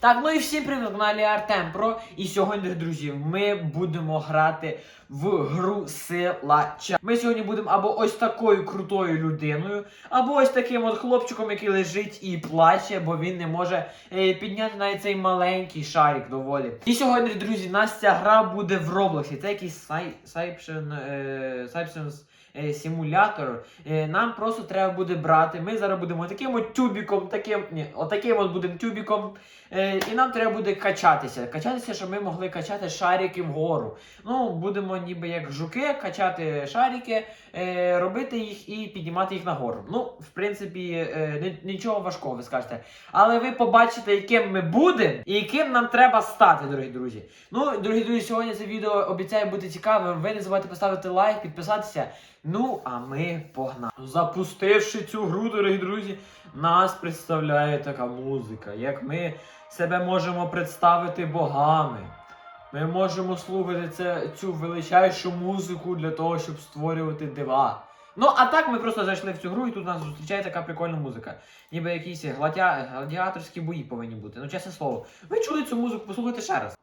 Так, ну і всім привіт на каналі Артем Про. І сьогодні, друзі, ми будемо грати в гру силача. Ми сьогодні будемо або ось такою крутою людиною, або ось таким от хлопчиком, який лежить і плаче, бо він не може е, підняти навіть цей маленький шарик доволі. І сьогодні, друзі, нас ця гра буде в Роблоксі. Це якийсь сай, сайпшен, е, сайпшенс е, симулятор. Е, нам просто треба буде брати. Ми зараз будемо таким от тюбіком, таким, ні, отаким от будемо тюбіком. Е, і нам треба буде качатися. Качатися, щоб ми могли качати шарики вгору. Ну, будемо ніби як жуки, качати шарики, е, робити їх і піднімати їх нагору. Ну, в принципі, е, нічого важкого, ви скажете. Але ви побачите, яким ми будемо і яким нам треба стати, дорогі друзі. Ну, дорогі друзі, сьогодні це відео обіцяє бути цікавим. Ви не забувайте поставити лайк, підписатися. Ну, а ми погнали. Запустивши цю гру, дорогі друзі, нас представляє така музика, як ми себе можемо представити богами. Ми можемо слухати це, цю величайшу музику для того, щоб створювати дива. Ну, а так ми просто зайшли в цю гру, і тут нас зустрічає така прикольна музика. Ніби якісь гладя... гладіаторські бої повинні бути. Ну, чесне слово. Ви чули цю музику, послухайте ще раз.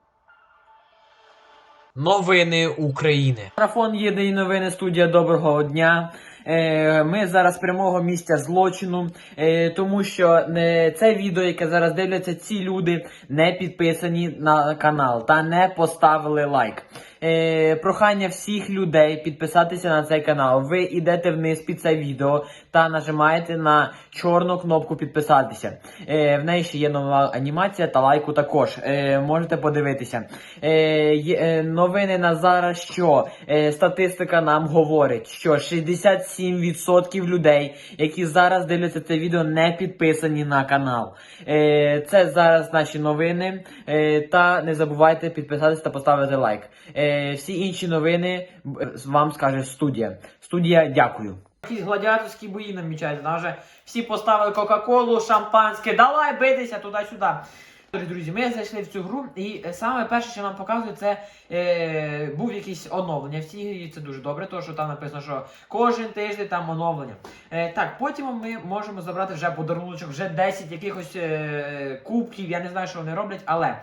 Новини України. Марафон єдині новини студія Доброго дня. Е, ми зараз прямого місця злочину, е, тому що е, це відео, яке зараз дивляться, ці люди не підписані на канал та не поставили лайк. Е, прохання всіх людей підписатися на цей канал. Ви йдете вниз під це відео та нажимаєте на чорну кнопку підписатися. Е, в неї ще є нова анімація та лайку також. Е, можете подивитися. Е, е, новини на зараз, що е, статистика нам говорить, що 67% людей, які зараз дивляться це відео, не підписані на канал. Е, це зараз наші новини. Е, та не забувайте підписатися та поставити лайк. Е, всі інші новини вам скаже студія. Студія, дякую. Якісь гладіаторські бої намічаються. Нам вже всі поставили Кока-Колу, шампанське. Давай битися туди-сюди. Друзі, ми зайшли в цю гру, і е, саме перше, що нам показує, це е, був якийсь оновлення в цій. Це дуже добре, тому що там написано, що кожен тиждень там оновлення. Е, так, потім ми можемо забрати вже подаруночок, вже 10 якихось е, кубків. Я не знаю, що вони роблять, але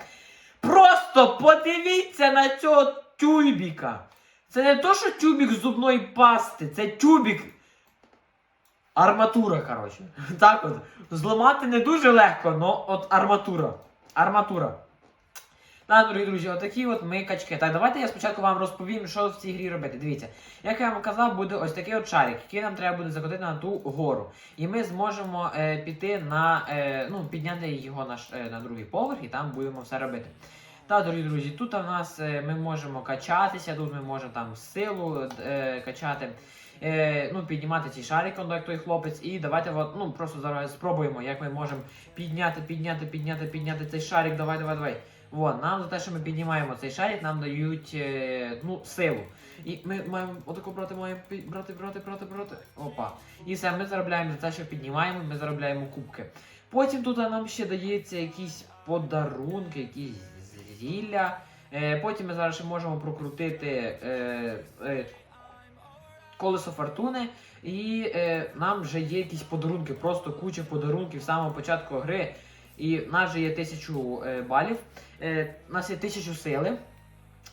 просто подивіться на цього тюбіка. Це не то, що тюбік з зубної пасти, це тюбік. Арматура, коротше. Так от. Зламати не дуже легко, але от арматура. Арматура. Так, дорогі друзі, отакі от ми качки. Так, давайте я спочатку вам розповім, що в цій грі робити. Дивіться, як я вам казав, буде ось такий от шарик, який нам треба буде закотити на ту гору. І ми зможемо е, піти на, е, ну, підняти його на, е, на другий поверх і там будемо все робити. Так, дорогі друзі, тут у нас е, ми можемо качатися, тут ми можемо там силу е, качати. Е, ну, піднімати ці шарики, як той хлопець, і давайте ну, просто зараз спробуємо, як ми можемо підняти, підняти, підняти, підняти цей шарик. Давай, давай, давай. Вон, нам за те, що ми піднімаємо цей шарик, нам дають е, ну, силу. І ми маємо отако брати, маємо брати, брати, брати, брати. Опа. І все, ми заробляємо за те, що піднімаємо, ми заробляємо кубки. Потім тут нам ще дається якісь подарунки, якісь зілля. Е, потім ми зараз ще можемо прокрутити е, е, колесо фортуни. І нам вже є якісь подарунки, просто куча подарунків з самого початку гри. І в нас вже є тисячу е, балів, у нас є тисячу сили.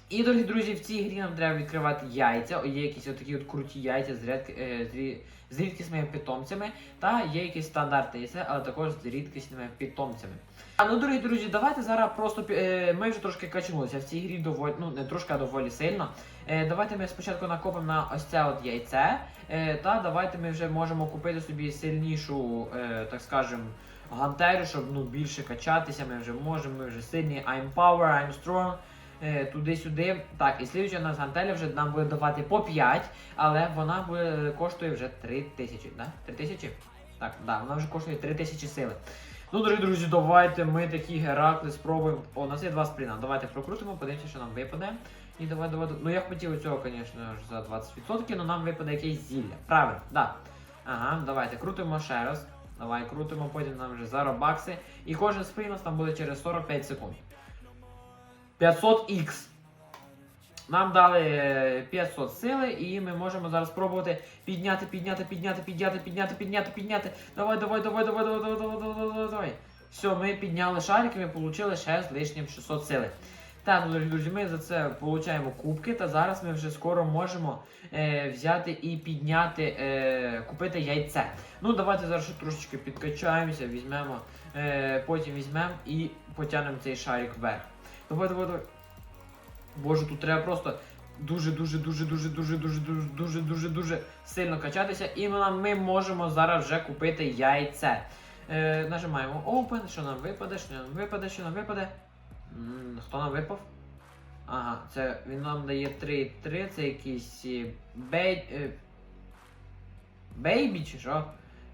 І, дорогі друзі, в цій грі нам треба відкривати яйця. Є якісь отакі от круті яйця з, рядки, е, з, рідкісними питомцями. Та є якісь стандарти яйця, але також з рідкісними питомцями. А ну, дорогі друзі, давайте зараз просто е, ми вже трошки качнулися в цій грі доволі, ну не трошки, а доволі сильно. Е, давайте ми спочатку накопимо на ось це от яйце. Та давайте ми вже можемо купити собі сильнішу, так скажем, гантелю, щоб ну, більше качатися. Ми вже можемо, ми вже сильні. I'm power, I'm strong. Е, туди-сюди. Так, і слідуюча у нас гантеля вже нам буде давати по 5, але вона буде, коштує вже 3 тисячі. Да? 3 тисячі? Так, да, вона вже коштує 3 тисячі сили. Ну, дорогі друзі, давайте ми такі геракли спробуємо. О, у нас є два сприна. Давайте прокрутимо, подивимося, що нам випаде. І давай, давай. Ну я хотів цього, звісно за 20%, але нам випаде якесь зілля. Правильно, да. Ага, давайте крутимо ще раз. Давай крутимо, потім нам вже за робакси. І кожен сприн у нас там буде через 45 секунд. 500х. Нам дали е, 500 сили, і ми можемо зараз спробувати підняти, підняти, підняти, підняти, підняти, підняти, підняти. Давай, давай, давай, давай, давай, давай, давай, давай, давай. Все, ми підняли шарик і ми отримали ще з лишнім 600 сили. Так, ну, друзі, ми за це отримуємо кубки, та зараз ми вже скоро можемо е, взяти і підняти, е, купити яйце. Ну, давайте зараз трошечки підкачаємося, візьмемо, е, потім візьмемо і потягнемо цей шарик вверх. Давай, давай, давай. Боже, тут треба просто дуже, дуже, дуже, дуже, дуже, дуже, дуже, дуже, дуже, дуже сильно качатися. І ми, можемо зараз вже купити яйце. Е, нажимаємо Open, що нам випаде, що нам випаде, що нам випаде. М, Хто нам випав? Ага, це він нам дає 3-3, це якийсь е, бей. е, Бейбі чи що?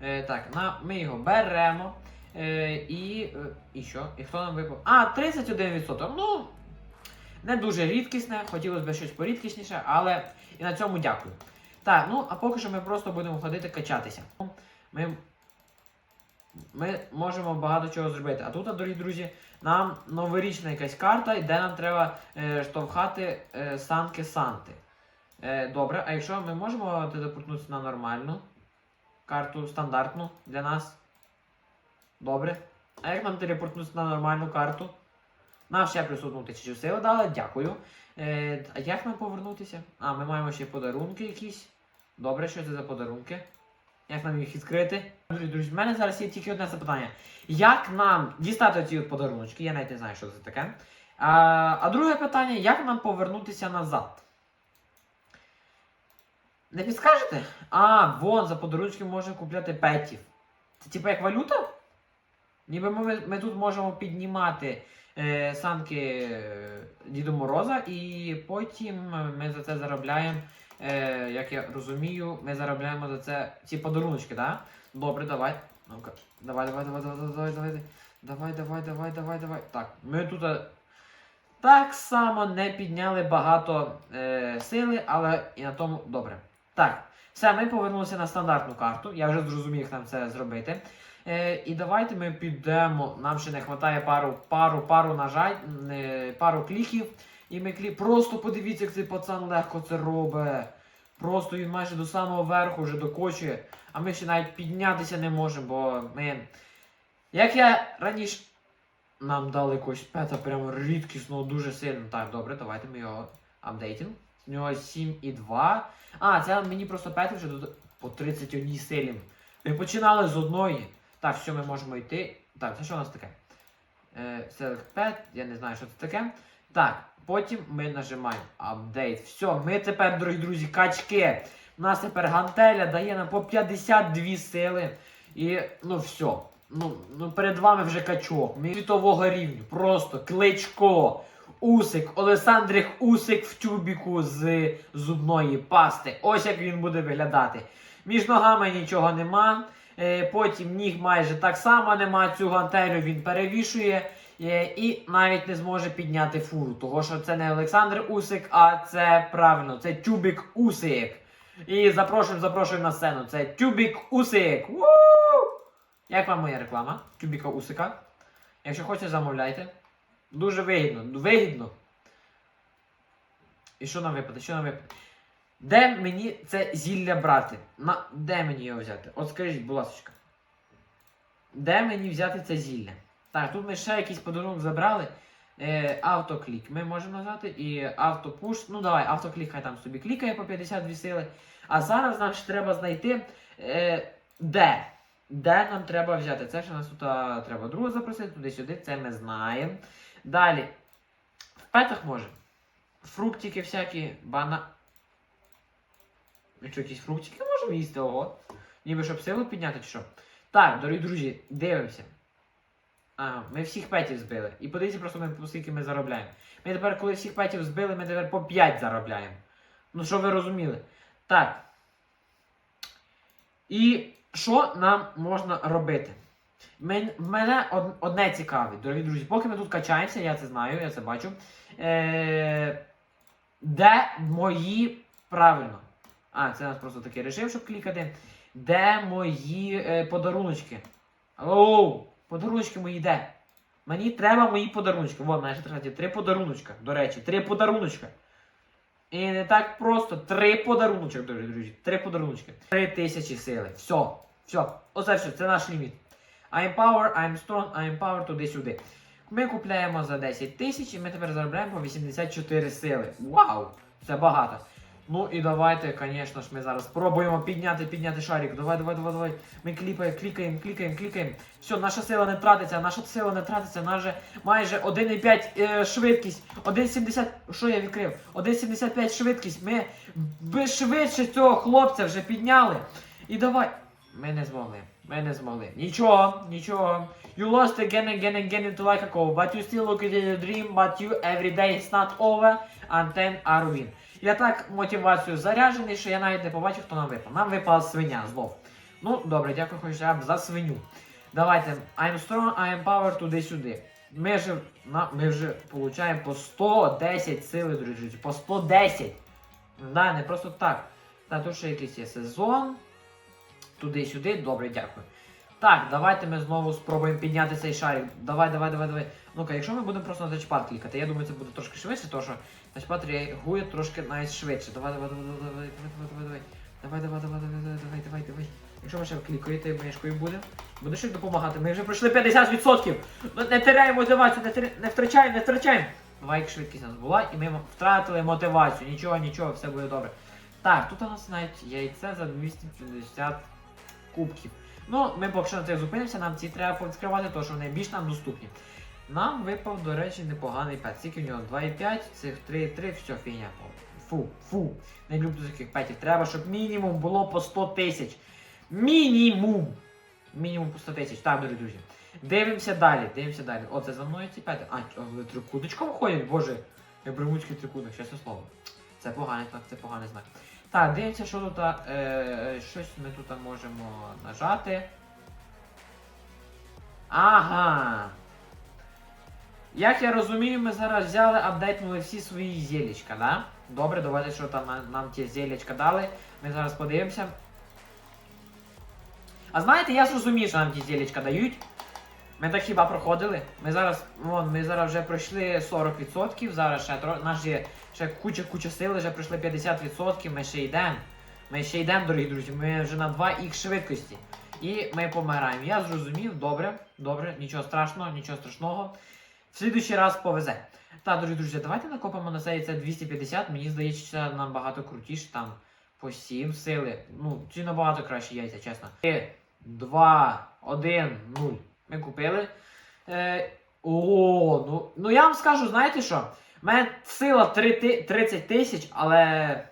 Е, так, на, ми його беремо. Е, і. е, і що? І хто нам випав? А, 31%. Ну. Не дуже рідкісне, хотілося б щось порідкісніше, але і на цьому дякую. Так, ну а поки що ми просто будемо ходити качатися. Ми, ми можемо багато чого зробити. А тут, дорогі друзі, нам новорічна якась карта, де нам треба е, штовхати е, санки Санти. Е, добре, а якщо ми можемо телепортнутися на нормальну карту, стандартну для нас? Добре. А як нам телепортнутися на нормальну карту? Нам ще плюс одну тисячу сили дали, дякую. Е, а як нам повернутися? А, ми маємо ще подарунки якісь. Добре, що це за подарунки? Як нам їх відкрити? Друзі, друзі, в мене зараз є тільки одне запитання. Як нам дістати ці от подаруночки? Я навіть не знаю, що це таке. А, а друге питання, як нам повернутися назад? Не підскажете? А, вон, за подарунки можна купляти петів. Це типу як валюта? Ніби ми, ми тут можемо піднімати е, санки е, Діду Мороза, і потім ми за це заробляємо, е, як я розумію, ми заробляємо за це ці подарунки, так? Добре, давай. Ну-ка. Давай, давай, давай, давай, давай, давай. Давай, давай, давай, давай, давай. Так, ми тут е, так само не підняли багато е, сили, але і на тому добре. Так, все, ми повернулися на стандартну карту. Я вже зрозумів, як нам це зробити. Е, і давайте ми підемо. Нам ще не вистачає пару, пару, пару нажать, пару кліків. І ми клі... Просто подивіться, як цей пацан легко це робить. Просто він майже до самого верху вже докочує. А ми ще навіть піднятися не можемо, бо ми. Як я раніше. Нам дали якогось пета прямо рідкісного, дуже сильно. Так, добре, давайте ми його апдейтимо. З нього 7,2. А, це мені просто пети вже по 31 силі. Ми починали з одної. Так, все, ми можемо йти. Так, це що у нас таке? Е, Select я не знаю, що це таке. Так, потім ми нажимаємо Update. Все, ми тепер, дорогі друзі, качки. У нас тепер гантеля дає нам по 52 сили. І ну все. Ну, ну перед вами вже качок. Ми світового рівню. Просто кличко. Усик, Олександрих Усик в тюбіку з зубної пасти. Ось як він буде виглядати. Між ногами нічого нема. Е, потім ніг майже так само нема. Цю гантелю він перевішує е, і навіть не зможе підняти фуру. Того що це не Олександр Усик, а це правильно, це Тюбік Усик. І запрошуємо, запрошуємо на сцену. Це Тюбік Усик. Ву! Як вам моя реклама? Тюбіка Усика. Якщо хочете, замовляйте. Дуже вигідно. Вигідно. І що нам випаде? Що нам випаде? Де мені це зілля брати? На... Де мені його взяти? От скажіть, будь ласка. Де мені взяти це зілля? Так, тут ми ще якийсь подарунок забрали. Е, автоклік. Ми можемо назвати і автопуш. Ну давай, автоклік хай там собі клікає по 52 сили. А зараз нам ще треба знайти. Е, де? Де нам треба взяти? Це ще нас тут треба друга запросити, туди-сюди, це ми знаємо. Далі. В петах може. Фруктики всякі, бана. Що, якісь фруктики можемо їсти, ого. Ніби щоб силу підняти чи що. Так, дорогі друзі, дивимося. А, ми всіх петів збили. І подивіться просто, ми, скільки ми заробляємо. Ми тепер, коли всіх петів збили, ми тепер по 5 заробляємо. Ну, що ви розуміли? Так. І що нам можна робити? Мен, мене од, одне цікавить, дорогі друзі, поки ми тут качаємося, я це знаю, я це бачу. Е, де мої. Правильно. А, це у нас просто такий режим, щоб клікати. Де мої е, подаруночки? Оу, подаруночки мої де? Мені треба мої подаруночки. Вон, мене ще треба три подаруночка. До речі, три подаруночка. І не так просто. Три подаруночки, дорогі друзі. Три подаруночки. Три тисячі сили. Все. Все. Оце все, це наш ліміт. I'm power, I'm strong, I'm power, туди-сюди. Ми купляємо за 10 тисяч і ми тепер заробляємо по 84 сили. Вау! Це багато. Ну і давайте, звісно ж, ми зараз спробуємо підняти, підняти шарик. Давай, давай, давай, давай. Ми кліпаємо, клікаємо, клікаємо, клікаємо. Все, наша сила не тратиться, наша сила не тратиться, наша майже 1,5 е, швидкість, 1,70. Що я відкрив? 1,75 швидкість. Ми би швидше цього хлопця вже підняли. І давай. Ми не змогли. Ми не змогли. Нічого, нічого. You lost again again again into like a call, but you still look at your dream, but you every day is not over, and then are win. Я так мотивацію заряджений, що я навіть не побачив, хто нам випав. Нам випала свиня знов. Ну, добре, дякую хоча б за свиню. Давайте. I'm strong, I'm power туди-сюди. Ми вже, на, ми вже получаємо по 110 сили, друзі. По 110. Да, не просто так. Та тут ще якийсь є сезон. Туди-сюди. Добре, дякую. Так, давайте ми знову спробуємо підняти цей шарик. Давай, давай, давай, давай. Ну-ка, якщо ми будемо просто на тачпад клікати, я думаю, це буде трошки швидше, тому що тачпад реагує трошки навіть швидше. Давай, давай, давай, давай, давай, давай, давай, давай, давай, давай, давай, давай, давай, давай, давай. Якщо ви ще клікаєте мишкою буде, буде щось допомагати. Ми вже пройшли 50%. Ну, не теряємо мотивацію, не, не втрачаємо, не втрачаємо. Давай, як швидкість у нас була, і ми втратили мотивацію. Нічого, нічого, все буде добре. Так, тут у нас навіть яйце за 250 кубків. Ну, ми поки що на цих зупинимося, нам ці треба повідкривати, тому що вони більш нам доступні. Нам випав, до речі, непоганий пет. Скільки в нього? 2,5, цих 3,3, все, фігня. Фу, фу. Не люблю таких петів. Треба, щоб мінімум було по 100 тисяч. Мінімум. Мінімум по 100 тисяч. Так, дорогі друзі. Дивимося далі, дивимося далі. О, це за мною ці пети. А, але трикуточком ходять, боже. Як бримуцький трикутник, чесне слово. Це поганий знак, це поганий знак. Так, дивимося, що тут. Е, щось ми тут можемо нажати. Ага. Як я розумію, ми зараз взяли, апдейтнули всі свої зілечка, да? Добре, давайте, що там нам, ті зілечка дали. Ми зараз подивимося. А знаєте, я зрозумів, що нам ті зілечка дають. Ми так хіба проходили? Ми зараз, вон, ми зараз вже пройшли 40%, зараз ще тро... наш є ще куча-куча сили, вже пройшли 50%, ми ще йдемо. Ми ще йдемо, дорогі друзі, ми вже на 2х швидкості. І ми помираємо. Я зрозумів, добре, добре, нічого страшного, нічого страшного. В слідуючий раз повезе. Так, дорогі друзі, давайте накопимо на цей це 250. Мені здається, це набагато крутіше, там по 7 сили. Ну, ці набагато кращі яйця, чесно. 3, 2, 1, 0. Ми купили. Е, о, ну, ну я вам скажу, знаєте що? У мене сила 30 тисяч, але.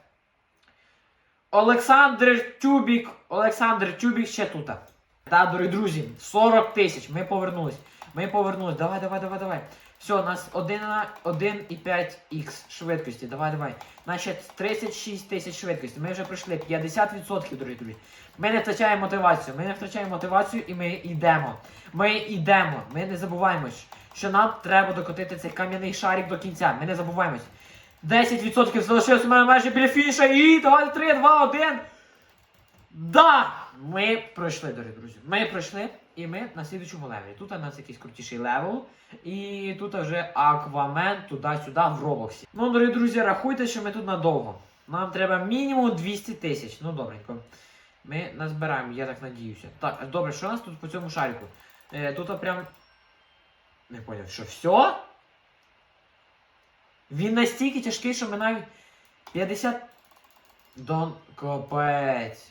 Олександр Тюбік, Олександр Тюбік ще тут. Так, дорогі друзі, 40 тисяч. Ми повернулись. Ми повернулись. Давай, давай, давай, давай. Все, у нас 1,5х швидкості. Давай, давай. Значить, 36 тисяч швидкості. Ми вже пройшли 50%, дорогі друзі. Ми не втрачаємо мотивацію. Ми не втрачаємо мотивацію і ми йдемо. Ми йдемо. Ми не забуваємось, що нам треба докотити цей кам'яний шарик до кінця. Ми не забуваємось. 10% залишилось у мене майже біля фініша. І давай 3, 2, 1. Да! Ми пройшли, дорогі друзі. Ми пройшли, і ми на слідчому левелі. Тут у нас якийсь крутіший левел. І тут вже аквамен туди-сюди в Роблоксі. Ну, дорогі друзі, рахуйте, що ми тут надовго. Нам треба мінімум 200 тисяч. Ну, добренько. Ми назбираємо, я так надіюся. Так, добре, що у нас тут по цьому шарику? Е, тут прям. Не поняв, що все? Він настільки тяжкий, що ми навіть 50. Дон капець.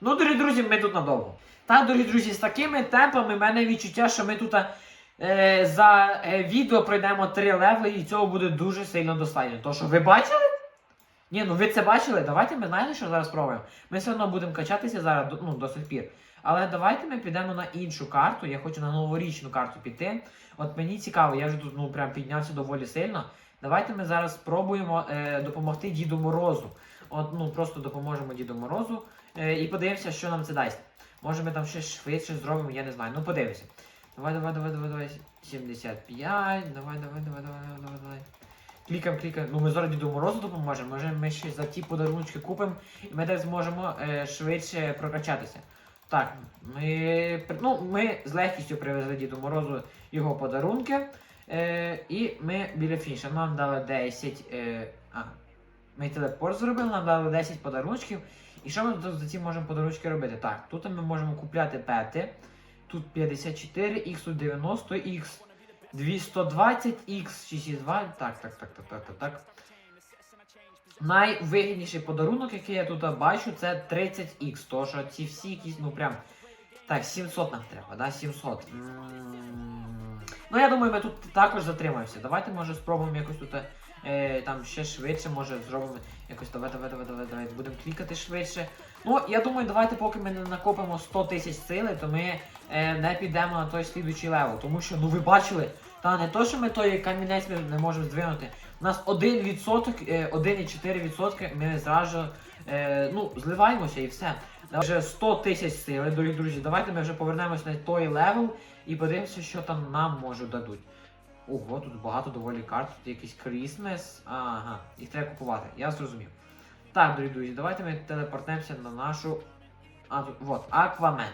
Ну, дорогі друзі, ми тут надовго. Та, дорогі друзі, з такими темпами в мене відчуття, що ми тут е, за е, відео пройдемо три левли і цього буде дуже сильно достатньо. То що ви бачили? Ні, ну ви це бачили? Давайте ми знаєте, що зараз спробуємо. Ми все одно будемо качатися зараз ну, до сих пір. Але давайте ми підемо на іншу карту. Я хочу на новорічну карту піти. От мені цікаво, я вже тут ну, прям піднявся доволі сильно. Давайте ми зараз спробуємо е, допомогти Діду Морозу. От, ну, просто допоможемо Діду Морозу е, і подивимося, що нам це дасть. Може ми там ще швидше зробимо, я не знаю. Ну подивимося. Давай, давай, давай, давай, давай. 75. Давай, давай, давай, давай, давай, давай, давай. Клікаємо, клікаємо. Ну ми зараз Діду Морозу допоможемо. Може ми ще за ті подарунки купимо і ми десь зможемо е, швидше прокачатися. Так, ми, ну, ми з легкістю привезли Діду Морозу його подарунки. Е, і ми біля фініша. Нам дали 10. Е, а, ми телепорт зробили, нам дали 10 подарунків. І що ми за ці можемо подарунки робити? Так, тут ми можемо купляти пети. тут 54х, тут 90х, 220х, 62. Так, так, так, так, так, так, так. Найвигідніший подарунок, який я тут бачу, це 30х. То що ці всі якісь, ну прям. Так, 700 нам треба, да? 700. М, Ну, я думаю, ми тут також затримаємося. Давайте, може, спробуємо якось тут е, там ще швидше, може, зробимо якось давай, давай, давай, давай, давай. Будемо клікати швидше. Ну, я думаю, давайте, поки ми не накопимо 100 тисяч сили, то ми е, не підемо на той слідуючий левел. Тому що, ну ви бачили, та не то, що ми той камінець ми не можемо здвинути. У нас 1%, е, 1,4% ми зразу е, ну, зливаємося і все. Вже 100 тисяч сили, дорогі друзі. Давайте ми вже повернемось на той левел і подивимося, що там нам можуть дадуть. Ого, тут багато доволі карт, тут якийсь Крісмес. Ага, їх треба купувати, я зрозумів. Так, дорогі друзі, давайте ми телепортнемося на нашу. А, вот, Аквамен.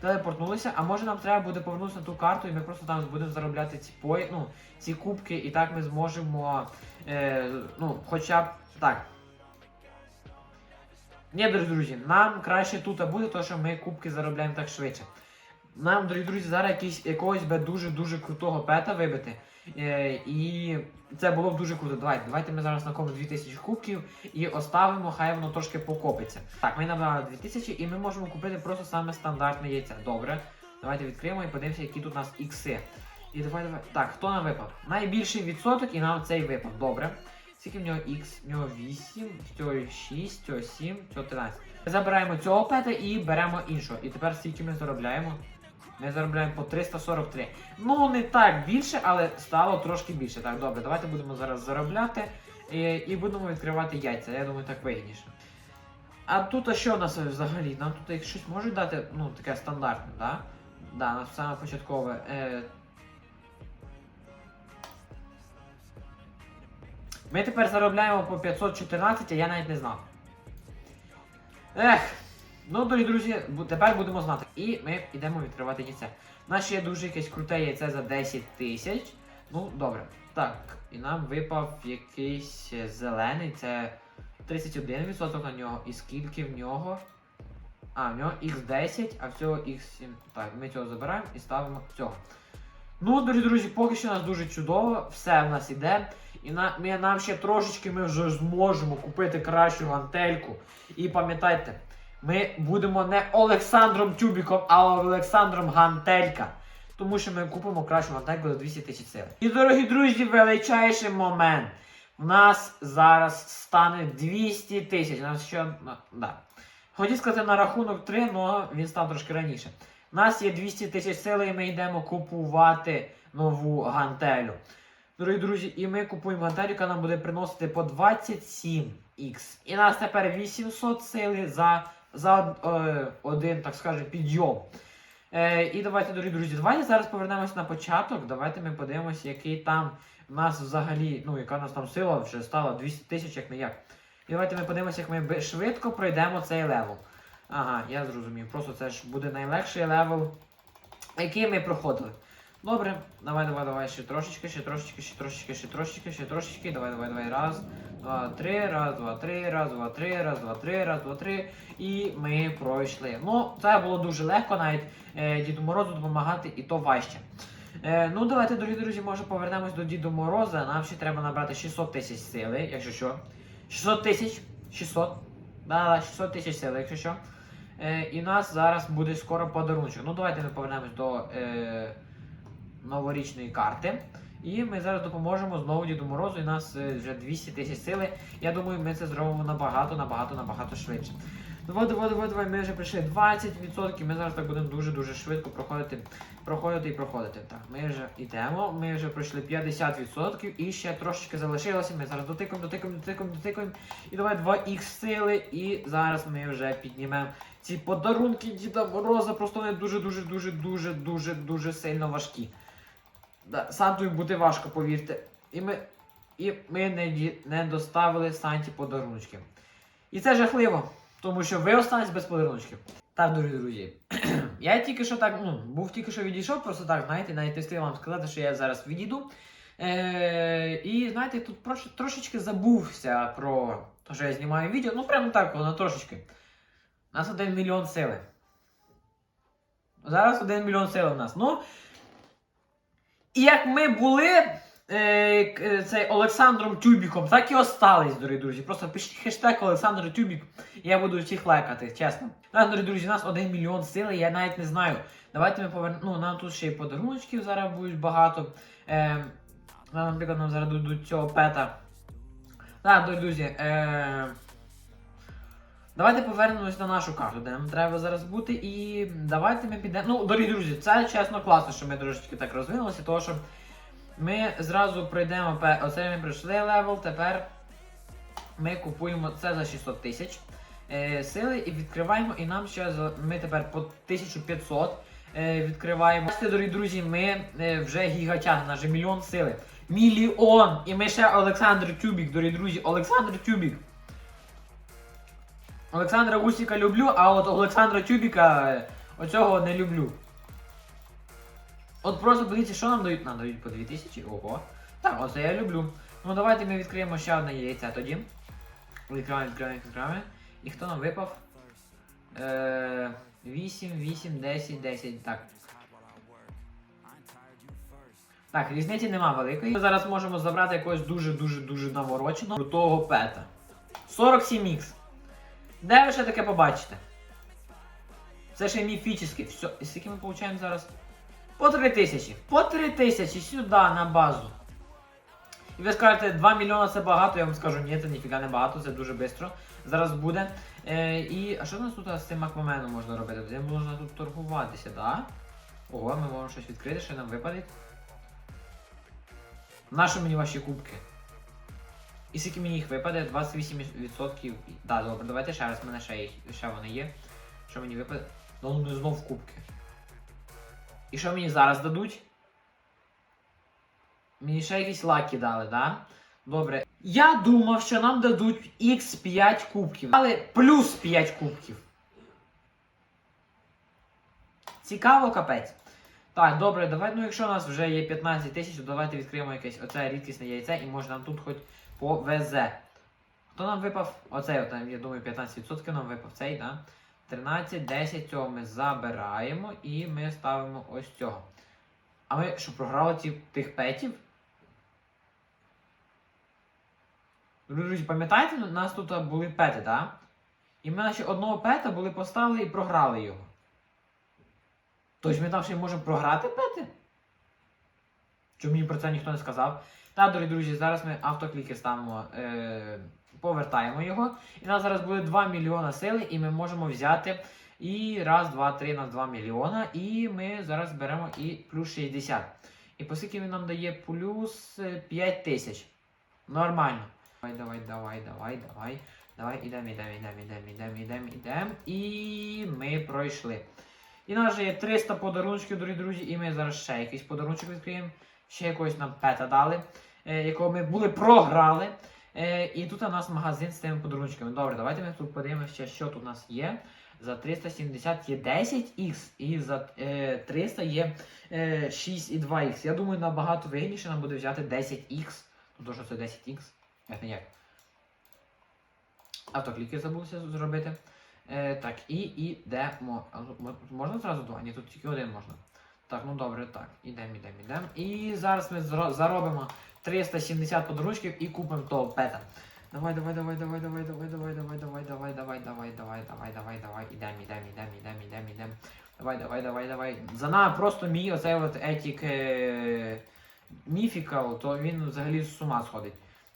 Телепортнулися, а може нам треба буде повернутися на ту карту, і ми просто там будемо заробляти ці пої, ну, ці кубки, і так ми зможемо. Е, ну, хоча б. Так. Ні, дорогі друзі, нам краще тут буде, тому що ми кубки заробляємо так швидше. Нам, дорогі друзі, зараз якийсь, якогось би дуже-дуже крутого пета вибити. Е, і це було б дуже круто. Давайте, давайте ми зараз накопимо 2000 кубків і оставимо, хай воно трошки покопиться. Так, ми набрали 2000 і ми можемо купити просто саме стандартне яйце. Добре. Давайте відкриємо і подивимося, які тут у нас ікси. І давай, давай. Так, хто нам випав? Найбільший відсоток і нам цей випав. Добре. Скільки в нього X? В нього 8, в цього 6, в цього 7, в цього 13. Забираємо цього пета і беремо іншого. І тепер скільки ми заробляємо? Ми заробляємо по 343. Ну, не так більше, але стало трошки більше. Так, добре, давайте будемо зараз заробляти і, і будемо відкривати яйця. Я думаю, так вигідніше. А тут а що у нас взагалі? Нам тут щось можуть дати, ну, таке стандартне, так? Да? Да, нас саме початкове. Е... Ми тепер заробляємо по 514, а я навіть не знав. Ех, ну, дорогі друзі, тепер будемо знати. І ми йдемо відкривати яйце. У нас ще дуже якесь круте яйце за 10 тисяч. Ну, добре. Так, і нам випав якийсь зелений, це 31% на нього. І скільки в нього? А, в нього X10, а всього X7. Так, ми цього забираємо і ставимо цього. Ну, дорогі друзі, поки що у нас дуже чудово, все в нас іде. І на, ми, нам ще трошечки ми вже зможемо купити кращу гантельку. І пам'ятайте, ми будемо не Олександром Тюбіком, а Олександром Гантелька. Тому що ми купимо кращу гантельку за 200 тисяч сил. І, дорогі друзі, величайший момент. У нас зараз стане 200 тисяч. Нас ще. Да. Хотів сказати на рахунок 3, але він став трошки раніше. У нас є 200 тисяч сили, і ми йдемо купувати нову гантелю. Дорогі друзі, і ми купуємо гантелю, яка нам буде приносити по 27х. І нас тепер 800 сили за, за е, один, так скажемо, підйом. Е, і давайте, дорогі друзі, давайте зараз повернемось на початок. Давайте ми подивимося, який там у нас взагалі, ну, яка у нас там сила вже стала 200 тисяч, як не як. І давайте ми подивимося, як ми швидко пройдемо цей левел. Ага, я зрозумів. Просто це ж буде найлегший левел, який ми проходили. Добре, давай, давай, давай, ще трошечки, ще трошечки, ще трошечки, ще трошечки, ще трошечки. Давай, давай, давай. Раз, два, три, раз, два, три, раз, два, три, раз, два, три, раз, два, три. І ми пройшли. Ну, це було дуже легко, навіть е, Діду Морозу допомагати, і то важче. Е, ну, давайте, дорогі друзі, може повернемось до Діду Мороза. Нам ще треба набрати 600 тисяч сили, якщо що. 600 тисяч? 600. Да, 600 тисяч сили, якщо що. Е, і нас зараз буде скоро подарунок. Ну, давайте ми повернемось до е, новорічної карти. І ми зараз допоможемо знову Діду Морозу, і нас е, вже 200 тисяч сили. Я думаю, ми це зробимо набагато, набагато, набагато швидше. Давай, давай, давай, давай, ми вже прийшли 20%, ми зараз так будемо дуже-дуже швидко проходити, проходити і проходити. Так, ми вже йдемо, ми вже пройшли 50% і ще трошечки залишилося. Ми зараз дотикаємо, дотикаємо, дотикаємо, дотикаємо. І давай 2х сили, і зараз ми вже піднімемо ці подарунки Діда Мороза, просто вони дуже-дуже, дуже, дуже, дуже, дуже сильно важкі. Да, Сантою бути важко, повірте. І ми, і ми не, не доставили Санті подаруночки. І це жахливо, тому що ви останетесь без подаруночків. Так, дорогі друзі. я тільки що так, ну, був тільки що відійшов, просто так, знаєте, навіть не встиг вам сказати, що я зараз відійду. Е, і знаєте, тут прош, трошечки забувся про те, що я знімаю відео. Ну, прямо так, воно трошечки. У нас один мільйон сили. Зараз 1 мільйон сил у нас. Ну. І як ми були е, е, цей Олександром Тюбіком, так і остались, дорогі друзі. Просто пишіть хештег Олександр Тюбік, і я буду всіх лайкати, чесно. Так, дорогі друзі, у нас 1 мільйон сили, я навіть не знаю. Давайте ми повернемо. Ну, нам тут ще й подаруночків зараз будуть багато. Е, наприклад, нам зараз дадуть цього пета. Так, дорогі друзі. Е, Давайте повернемось на нашу карту, де нам треба зараз бути. І давайте ми підемо. Ну, дорогі друзі, це чесно класно, що ми трошечки так розвинулися, тому що ми зразу пройдемо. Оце ми пройшли левел, тепер ми купуємо це за 600 тисяч е, сили і відкриваємо. І нам ще ми тепер по 1500 е, відкриваємо. Дорогі друзі, ми е, вже гігатяни, наш мільйон сили. Мільйон! І ми ще Олександр Тюбік, дорогі друзі, Олександр Тюбік. Олександра Усіка люблю, а от Олександра Тюбіка е, оцього не люблю. От просто подивіться, що нам дають? Нам дають по 2000. Ого. Так, оце я люблю. Ну давайте ми відкриємо ще одне яйце тоді. Відкриваємо, відкриваємо, відкриваємо. І хто нам випав? Е, 8, 8, 10, 10. Так. Так, різниці нема великої. Ми зараз можемо забрати якогось дуже-дуже-дуже навороченого крутого пета. 47х. Де ви ще таке побачите? Це ще міфічне. Все. І скільки ми получаємо зараз? По 3 тисячі. По 3 тисячі сюди на базу. І ви скажете, 2 мільйони це багато, я вам скажу, ні, це ніфіга не багато, це дуже швидко. Зараз буде. Е, і. А що у нас тут з цим акваменом можна робити? Де можна тут торгуватися, да? Ого, ми можемо щось відкрити, що нам випадить. Нащо мені ваші кубки? І скільки мені їх випаде? 28%. Да, добре, давайте ще раз, мене ще, їх, ще вони є. Що мені випаде? Ну, не знов кубки. І що мені зараз дадуть? Мені ще якісь лаки дали, да? Добре. Я думав, що нам дадуть X5 кубків. Але плюс 5 кубків. Цікаво, капець. Так, добре, давай, ну якщо у нас вже є 15 тисяч, то давайте відкриємо якесь оце рідкісне яйце і може нам тут хоч повезе. Хто нам випав? Оцей, от, я думаю, 15% нам випав цей, да? 13, 10 цього ми забираємо і ми ставимо ось цього. А ми що, програли ці, тих петів? Друзі, пам'ятаєте, у нас тут були пети, так? І ми наче одного пета були поставили і програли його. Тобто ми там ще можемо програти пети? Чому мені про це ніхто не сказав? Так, дорогі друзі, зараз ми автокліки ставимо, е, повертаємо його. І нас зараз буде 2 мільйона сили, і ми можемо взяти і раз, два, три, на 2 мільйона. І ми зараз беремо і плюс 60. І оскільки він нам дає плюс 5 тисяч. Нормально. Давай, давай, давай, давай, давай. Давай, ідемо, ідемо, ідемо, ідемо, ідемо, ідемо, ідемо. І ми пройшли. І нас вже є 300 подарунків, дорогі друзі, і ми зараз ще якийсь подарунок відкриємо. Ще якогось нам пета дали, е, якого ми були програли. Е, і тут у нас магазин з тими подарунками. Добре, давайте ми тут подивимося, що тут у нас є. За 370 є 10х, і за е, 300 є е, 6,2х. Я думаю, набагато вигідніше нам буде взяти 10х. Ну, то що це 10х? Як не як. Автокліки забувся зробити. Е, так, і ідемо. А, ну, Можна зразу два? Ні, тут тільки один можна. Так, ну добре, так. Ідемо, ідемо, ідемо. І зараз ми заробимо 370 подручків і купимо того пета. Давай, давай, давай, давай, давай, давай, давай, давай, давай, давай, давай, давай, давай, давай, давай, давай, ідемо, ідем, ідем, ідем, ідем, ідем. Давай, давай, давай, давай. За нами просто мій оцей от етік е... Міфікал, то він взагалі з ума сходить.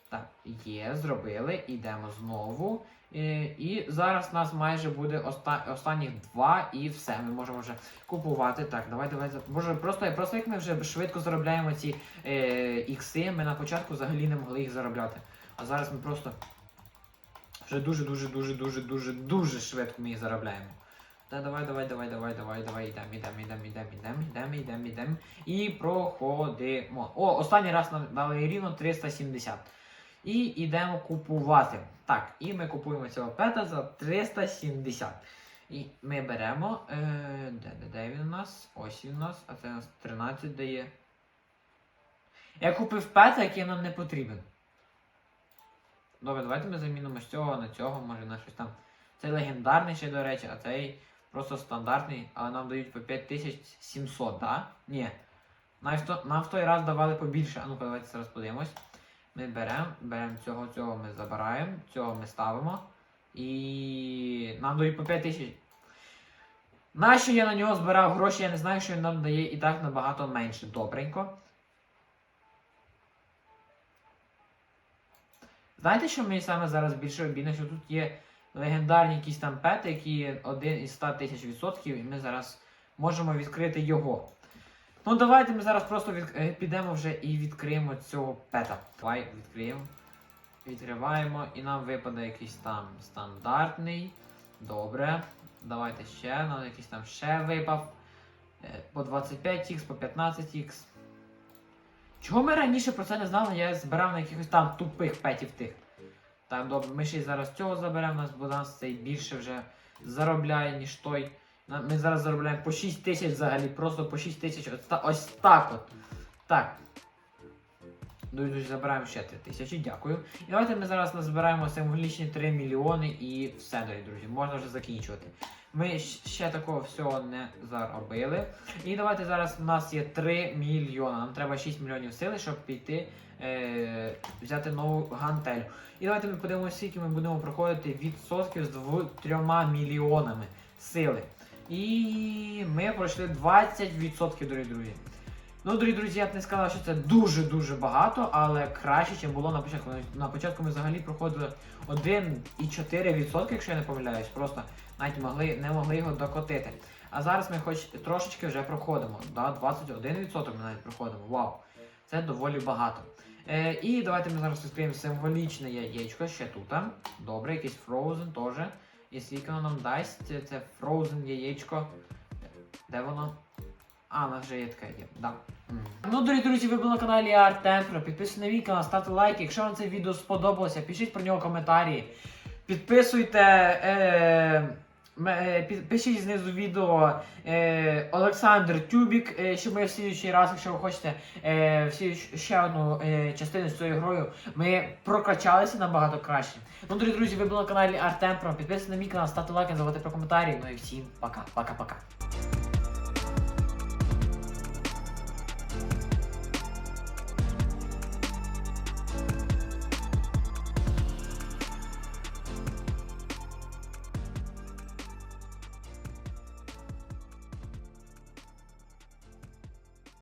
Так, є, зробили, ідемо знову. Е, І зараз нас майже буде оста... останніх два і все. Ми можемо вже купувати. Так, давай, давай. Боже, просто, просто як ми вже швидко заробляємо ці е, ікси, ми на початку взагалі не могли їх заробляти. А зараз ми просто вже дуже, дуже, дуже, дуже, дуже, швидко ми їх заробляємо. Та давай, давай, давай, давай, давай, давай, ідемо, ідемо, ідемо, ідемо, ідемо, ідемо, ідемо, ідемо. І проходимо. О, останній раз нам дали рівно 370. І йдемо купувати. Так, і ми купуємо цього пета за 370. І ми беремо. Е, де, де, де він у нас? Ось він у нас, а це у нас 13 дає. Я купив пета, який нам не потрібен. Добре, давайте ми замінимо з цього на цього, може на щось там. Цей легендарний ще, до речі, а цей Просто стандартний, але нам дають по 5700, да? Ні. Нам в, той раз давали побільше. А ну давайте зараз подивимось. Ми беремо, беремо цього, цього ми забираємо, цього ми ставимо. І нам дають по 5000. Нащо я на нього збирав гроші, я не знаю, що він нам дає і так набагато менше. Добренько. Знаєте, що мені саме зараз більше обідно, що тут є легендарні якісь там пети, які один із 100 тисяч відсотків, і ми зараз можемо відкрити його. Ну давайте ми зараз просто від... е, підемо вже і відкриємо цього пета. Давай відкриємо. Відкриваємо і нам випаде якийсь там стандартний. Добре. Давайте ще, нам якийсь там ще випав. Е, По 25х, по 15х. Чого ми раніше про це не знали? Я збирав на якихось там тупих петів тих. Так, добре, ми ще й зараз цього заберемо, у нас, бо нас цей більше вже заробляє, ніж той. Ми зараз заробляємо по 6 тисяч взагалі, просто по 6 тисяч. Ось, так от. Так. Ну, і забираємо ще 3 тисячі, дякую. І давайте ми зараз назбираємо символічні 3 мільйони і все, дорогі друзі, можна вже закінчувати. Ми ще такого всього не заробили. І давайте зараз у нас є 3 мільйони. Нам треба 6 мільйонів сили, щоб піти е, взяти нову гантель. І давайте ми подивимося, скільки ми будемо проходити відсотків з 2-3 мільйонами сили. І ми пройшли 20%, дорогі друзі. Ну, дорогі друзі, я б не сказав, що це дуже-дуже багато, але краще, ніж було на початку. На початку ми взагалі проходили 1,4%, якщо я не помиляюсь, просто навіть могли, не могли його докотити. А зараз ми хоч трошечки вже проходимо. Да, 21% ми навіть проходимо. Вау! Це доволі багато. Е, і давайте ми зараз відкриємо символічне яєчко ще тут. Добре, якийсь Frozen теж. І скільки воно нам дасть? Це- Frozen яєчко. Де воно? А, у нас вже є таке є. Да. Ну, дорогі друзі, ви були на каналі Артемпро. Підписуйтесь на мій канал, ставте лайки. Якщо вам це відео сподобалося, пишіть про нього коментарі. Підписуйте. Е, пишіть знизу відео е, Олександр Тюбік, е, щоб ми в слідчий раз, якщо ви хочете е, всі, ще одну е, частину з цією грою, ми прокачалися набагато краще. Ну, дорогі друзі, ви були на каналі Артемпро. Підписуйтесь на мій канал, ставте лайки, забувайте про коментарі. Ну і всім пока, пока-пока.